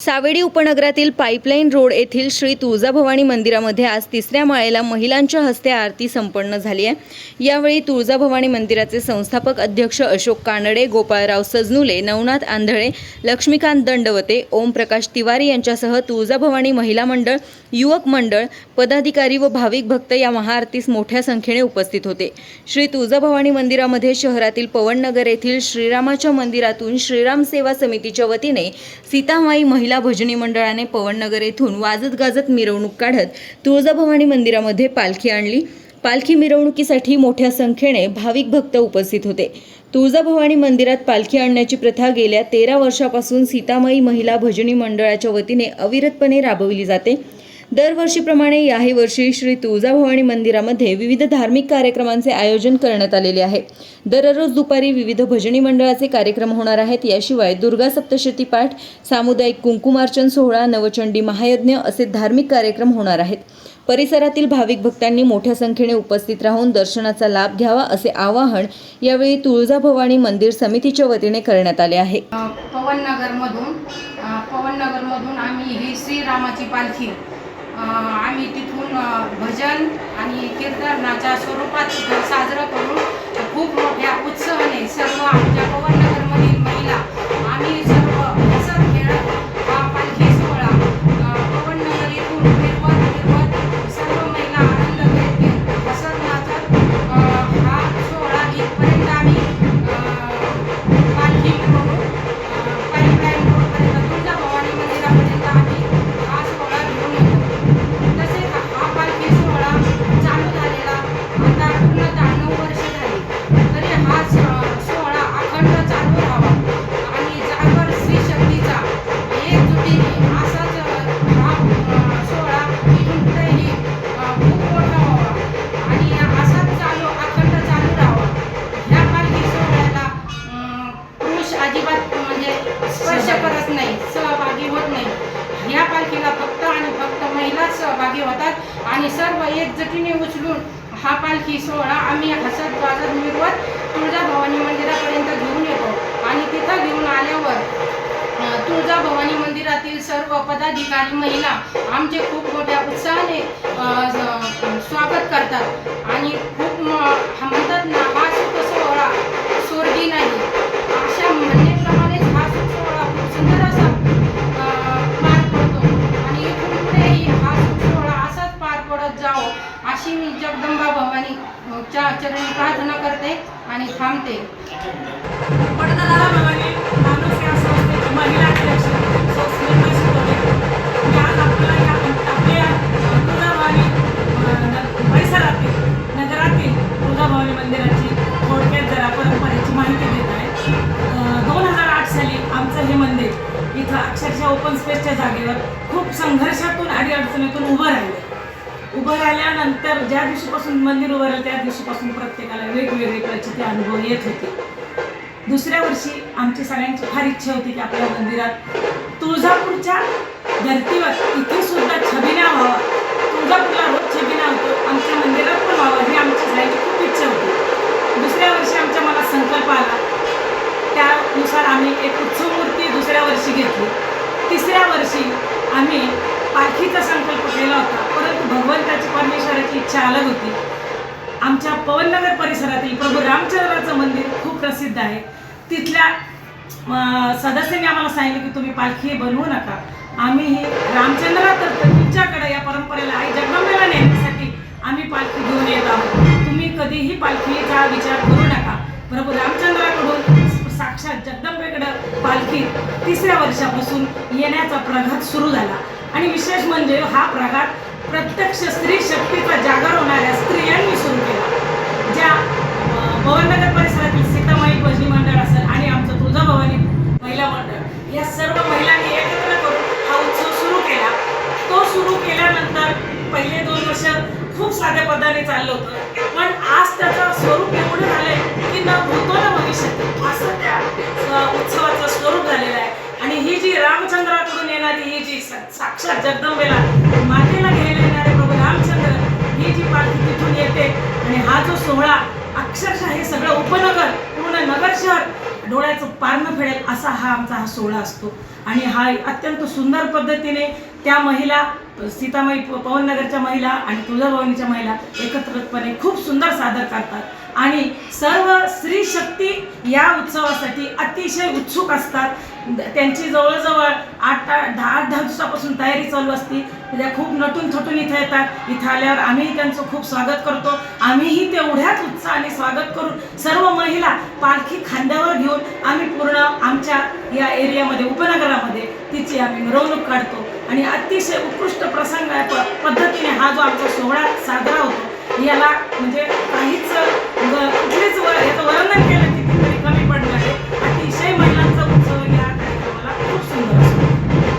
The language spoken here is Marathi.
सावेडी उपनगरातील पाईपलाईन रोड येथील श्री तुळजाभवानी मंदिरामध्ये आज तिसऱ्या माळेला महिलांच्या हस्ते आरती संपन्न झाली आहे. यावेळी तुळजाभवानी मंदिराचे संस्थापक अध्यक्ष अशोक कानडे गोपाळराव सजनुले नवनाथ आंधळे लक्ष्मीकांत दंडवते ओमप्रकाश तिवारी यांच्यासह तुळजाभवानी महिला मंडळ युवक मंडळ पदाधिकारी व भाविक भक्त या महाआरतीस मोठ्या संख्येने उपस्थित होते. श्री तुळजाभवानी मंदिरामध्ये शहरातील पवननगर येथील श्रीरामाच्या मंदिरातून श्रीराम सेवा समितीच्या वतीने सीतामाई महिला महिला भजनी मंडळाने पवननगर येथून वाजत गाजत मिरवणूक काढत तुळजाभवानी मंदिरामध्ये पालखी आणली. पालखी मिरवणुकीसाठी मोठ्या संख्येने भाविक भक्त उपस्थित होते. तुळजाभवानी मंदिरात पालखी आणण्याची प्रथा गेल्या तेरा वर्षापासून सीतामाई महिला भजनी मंडळाच्या वतीने अविरतपणे राबविली जाते. दरवर्षीप्रमाणे याही वर्षी श्री तुळजाभवानी मंदिरामध्ये विविध धार्मिक कार्यक्रमांचे आयोजन करण्यात आलेले आहे. दररोज दुपारी विविध भजनी मंडळाचे कार्यक्रम होणार आहेत. याशिवाय दुर्गा सप्तशती पाठ सामुदायिक कुंकुमार्चन सोहळा नवचंडी महायज्ञ असे धार्मिक कार्यक्रम होणार आहेत. परिसरातील भाविक भक्तांनी मोठ्या संख्येने उपस्थित राहून दर्शनाचा लाभ घ्यावा असे आवाहन यावेळी तुळजाभवानी मंदिर समितीच्या वतीने करण्यात आले आहे. पवननगरमधून पवननगरमधून आम्ही ही श्रीरामाची पालखी आम्ही तिथून भजन आणि कीर्तनाच्या स्वरूपात साजरं करून खूप मोठ्या उत्सवाने सर्व आमच्या पवननगरमधील करत नाही सहभागी होत नाही. ह्या पालखीला फक्त आणि फक्त महिलाच सहभागी होतात आणि सर्व एकजटीने उचलून हा पालखी सोहळा आम्ही हसत गाजत मिरवत तुळजाभवानी मंदिरापर्यंत घेऊन येतो. आणि तिथं घेऊन आल्यावर तुळजाभवानी मंदिरातील सर्व पदाधिकारी महिला आमचे खूप मोठ्या उत्साहाने स्वागत करतात. आणि खूप म्हणतात ना हा सुख सोहळा स्वर्गी नाही. अशा म्हणण्याप्रमाणेच साली आमचं हे मंदिर इथं अक्षरशः ओपन स्पेसच्या जागेवर खूप संघर्षातून अडीअडचणीतून उभं राहिलं. उभं राहिल्यानंतर ज्या दिवशीपासून मंदिर उभं राहिलं त्या दिवशीपासून प्रत्येकाला वेगवेगळे प्रचिते अनुभव येत होते. दुसऱ्या वर्षी आमची सगळ्यांची फार इच्छा होती की आपल्या मंदिरात तुळजापूरच्या धर्तीवर इथे सुद्धा छबिना व्हावा. तुळजापूरला रोज छबिना होतो आमच्या मंदिरात पण व्हावा ही आमची सगळ्यांची खूप इच्छा होती. दुसऱ्या वर्षी आमच्या मनात संकल्प आला. त्यानुसार आम्ही एक उत्सव मूर्ती दुसऱ्या वर्षी घेतली. तिसऱ्या वर्षी आम्ही पालखीचा संकल्प केला होता. भगवंताची परमेश्वराची इच्छा अलग होती. आमच्या पवननगर परिसरातील प्रभू रामचंद्राचं मंदिर खूप प्रसिद्ध आहे. तिथल्या सदस्यांनी आम्हाला सांगितलं की तुम्ही पालखी बनवू नका. आम्ही ही रामचंद्रातर्फे तुमच्याकडे या परंपरेला आई जगदंबेला नेण्यासाठी आम्ही पालखी घेऊन येत आहोत. तुम्ही कधीही पालखीचा विचार करू नका. प्रभू रामचंद्राकडून साक्षात जगदंबेकडं पालखी तिसऱ्या वर्षापासून येण्याचा प्रघात सुरू झाला. आणि विशेष म्हणजे हा प्रघात प्रत्यक्ष स्त्री शक्तीचा जागर होणाऱ्या स्त्रियांनी सुरू केला. ज्या अं, भवननगर परिसरातील सीतामाई भजनी मंडळ असेल आणि आमचं तुळजाभवानी महिला मंडळ या सर्व महिलांनी एकत्र करून हा उत्सव सुरू केला. तो सुरू केल्यानंतर पहिले दोन वर्ष खूप साध्या पदाने चाललं होतं. पण आज त्याचं स्वरूप येणारी ही जी साक्षात जगदंबेला मातेला घ्यायला येणारे प्रभू रामचंद्र ही जी पालखी तिथून येते. आणि हा जो सोहळा अक्षरशः हे सगळं उपनगर पूर्ण नगर शहर डोळ्याचं पारणं फेडेल असा हा आमचा हा सोहळा असतो. आणि हा अत्यंत सुंदर पद्धतीने त्या महिला सीतामाई पवननगरच्या महिला आणि तुळजाभवानीच्या महिला एकत्रितपणे खूप सुंदर सादर करतात. आणि सर्व स्त्री शक्ती या उत्सवासाठी अतिशय उत्सुक असतात. त्यांची जवळजवळ आठ दहा आठ दहा दिवसापासून तयारी चालू असते. त्या खूप नटून थटून इथं येतात. इथं आल्यावर आम्हीही त्यांचं खूप स्वागत करतो. आम्हीही तेवढ्याच उत्साहाने स्वागत करून सर्व महिला पालखी खांद्यावर घेऊन आम्ही पूर्ण आमच्या या एरियामध्ये उपनगरामध्ये तिची आम्ही मिरवणूक काढतो. आणि अतिशय उत्कृष्ट प्रसंग पद्धतीने हा जो आमचा सोहळा साजरा होतो याला म्हणजे काहीच 笑わない。